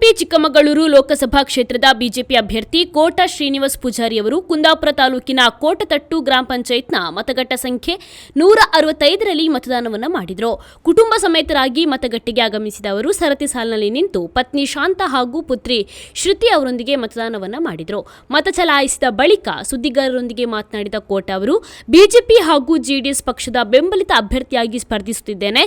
ಉಡುಪಿ ಚಿಕ್ಕಮಗಳೂರು ಲೋಕಸಭಾ ಕ್ಷೇತ್ರದ ಬಿಜೆಪಿ ಅಭ್ಯರ್ಥಿ ಕೋಟ ಶ್ರೀನಿವಾಸ್ ಪೂಜಾರಿ ಅವರು ಕುಂದಾಪುರ ತಾಲೂಕಿನ ಕೋಟತಟ್ಟು ಗ್ರಾಮ ಪಂಚಾಯತ್ನ ಮತಗಟ್ಟ ಸಂಖ್ಯೆ ನೂರ ಅರವತ್ತೈದರಲ್ಲಿ ಮತದಾನವನ್ನು ಮಾಡಿದರು. ಕುಟುಂಬ ಸಮೇತರಾಗಿ ಮತಗಟ್ಟೆಗೆ ಆಗಮಿಸಿದ ಅವರು ಸರತಿ ಸಾಲಿನಲ್ಲಿ ನಿಂತು ಪತ್ನಿ ಶಾಂತ ಹಾಗೂ ಪುತ್ರಿ ಶ್ರುತಿ ಅವರೊಂದಿಗೆ ಮತದಾನವನ್ನು ಮಾಡಿದರು. ಮತ ಚಲಾಯಿಸಿದ ಬಳಿಕ ಸುದ್ದಿಗಾರರೊಂದಿಗೆ ಮಾತನಾಡಿದ ಕೋಟ ಅವರು, ಬಿಜೆಪಿ ಹಾಗೂ ಜೆಡಿಎಸ್ ಪಕ್ಷದ ಬೆಂಬಲಿತ ಅಭ್ಯರ್ಥಿಯಾಗಿ ಸ್ಪರ್ಧಿಸುತ್ತಿದ್ದೇನೆ.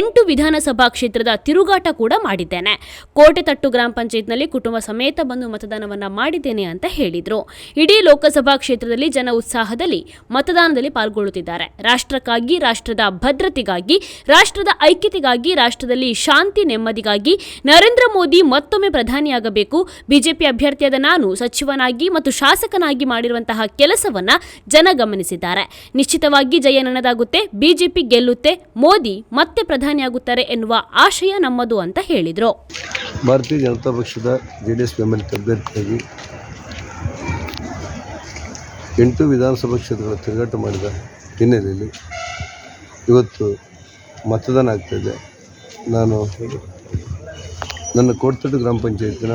ಎಂಟು ವಿಧಾನಸಭಾ ಕ್ಷೇತ್ರದ ತಿರುಗಾಟ ಕೂಡ ಮಾಡಿದ್ದೇನೆ. ಕೋಟೆತಟ್ಟು ಗ್ರಾಮ ಪಂಚಾಯತ್ನಲ್ಲಿ ಕುಟುಂಬ ಸಮೇತ ಬಂದು ಮತದಾನವನ್ನ ಮಾಡಿದ್ದೇನೆ ಅಂತ ಹೇಳಿದರು. ಇಡೀ ಲೋಕಸಭಾ ಕ್ಷೇತ್ರದಲ್ಲಿ ಜನ ಉತ್ಸಾಹದಲ್ಲಿ ಮತದಾನದಲ್ಲಿ ಪಾಲ್ಗೊಳ್ಳುತ್ತಿದ್ದಾರೆ. ರಾಷ್ಟ್ರಕ್ಕಾಗಿ, ರಾಷ್ಟ್ರದ ಭದ್ರತೆಗಾಗಿ, ರಾಷ್ಟ್ರದ ಐಕ್ಯತೆಗಾಗಿ, ರಾಷ್ಟ್ರದಲ್ಲಿ ಶಾಂತಿ, ನೆಮ್ಮದಿಗಾಗಿ ನರೇಂದ್ರ ಮೋದಿ ಮತ್ತೊಮ್ಮೆ ಪ್ರಧಾನಿಯಾಗಬೇಕು. ಬಿಜೆಪಿ ಅಭ್ಯರ್ಥಿಯಾದ ನಾನು ಸಚಿವನಾಗಿ ಮತ್ತು ಶಾಸಕನಾಗಿ ಮಾಡಿರುವಂತಹ ಕೆಲಸವನ್ನ ಜನ ಗಮನಿಸಿದ್ದಾರೆ. ನಿಶ್ಚಿತವಾಗಿ ಜಯ ನನ್ನದಾಗುತ್ತೆ. ಬಿಜೆಪಿ ಗೆಲ್ಲುತ್ತೆ. ಮೋದಿ ಮತ್ತೆ ಪ್ರಧಾನಿಯಾಗುತ್ತಾರೆ ಎನ್ನುವ ಆಶಯ ನಮ್ಮದು ಅಂತ ಹೇಳಿದ್ರು. ಭಾರತೀಯ ಜನತಾ ಪಕ್ಷದ ಜೆ ಡಿ ಎಸ್ ಬೆಂಬಲಿತ ಅಭ್ಯರ್ಥಿಯಾಗಿ ಎಂಟು ವಿಧಾನಸಭಾ ಕ್ಷೇತ್ರಗಳ ತಿರುಗಾಟ ಮಾಡಿದ ಹಿನ್ನೆಲೆಯಲ್ಲಿ ಇವತ್ತು ಮತದಾನ ಆಗ್ತಾಯಿದೆ ನಾನು ನನ್ನ ಕೋಟ್ತಟ್ಟು ಗ್ರಾಮ ಪಂಚಾಯತಿನ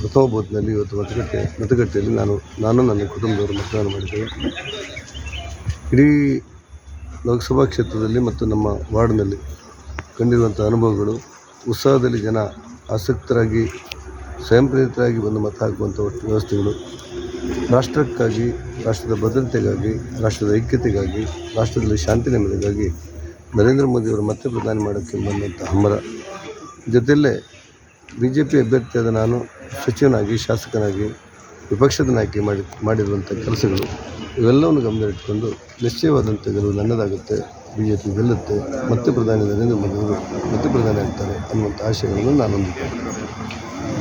ಪ್ರಥಮ ಬೂತ್ನಲ್ಲಿ ಇವತ್ತು ಮತಗಟ್ಟೆ ಮತಗಟ್ಟೆಯಲ್ಲಿ ನಾನು ನಾನು ನನ್ನ ಕುಟುಂಬದವರು ಮತದಾನ ಮಾಡಿದ್ದೇವೆ. ಇಡೀ ಲೋಕಸಭಾ ಕ್ಷೇತ್ರದಲ್ಲಿ ಮತ್ತು ನಮ್ಮ ವಾರ್ಡ್ನಲ್ಲಿ ಕಂಡಿರುವಂಥ ಅನುಭವಗಳು ಉತ್ಸಾಹದಲ್ಲಿ ಜನ ಆಸಕ್ತರಾಗಿ ಸ್ವಯಂಪ್ರೇರಿತರಾಗಿ ಬಂದು ಮತ ಹಾಕುವಂಥ ಒಟ್ಟು ವ್ಯವಸ್ಥೆಗಳು ರಾಷ್ಟ್ರಕ್ಕಾಗಿ, ರಾಷ್ಟ್ರದ ಭದ್ರತೆಗಾಗಿ, ರಾಷ್ಟ್ರದ ಐಕ್ಯತೆಗಾಗಿ, ರಾಷ್ಟ್ರದಲ್ಲಿ ಶಾಂತಿ ನೆಮ್ಮದಿಗಾಗಿ ನರೇಂದ್ರ ಮೋದಿಯವರು ಮತ್ತೆ ಪ್ರಧಾನಿ ಮಾಡೋಕ್ಕೆ ಬಂದಂಥ ಹಂಬರ ಜೊತೆಯಲ್ಲೇ ಬಿ ಜೆ ಪಿ ಅಭ್ಯರ್ಥಿಯಾದ ನಾನು ಸಚಿವನಾಗಿ, ಶಾಸಕನಾಗಿ, ವಿಪಕ್ಷದ ನಾಯಕಿ ಮಾಡಿ, ಮಾಡಿರುವಂಥ ಕೆಲಸಗಳು. ಇವೆಲ್ಲವನ್ನು ಇಟ್ಕೊಂಡು ನಿಶ್ಚಯವಾದಂಥ ಗೆಲುವು ನನ್ನದಾಗುತ್ತೆ ಬಿ ಜೆ ಪಿ ಗೆಲ್ಲುತ್ತೆ, ಮತ್ತೆ ಪ್ರಧಾನಿ ನರೇಂದ್ರ ಮೋದಿಯವರು ಮತ್ತೆ ಪ್ರಧಾನಿ ಆಗ್ತಾರೆ ಅನ್ನುವಂಥ ಆಶಯಗಳನ್ನು ನಾನು ಹೊಂದಿದ್ದೇನೆ.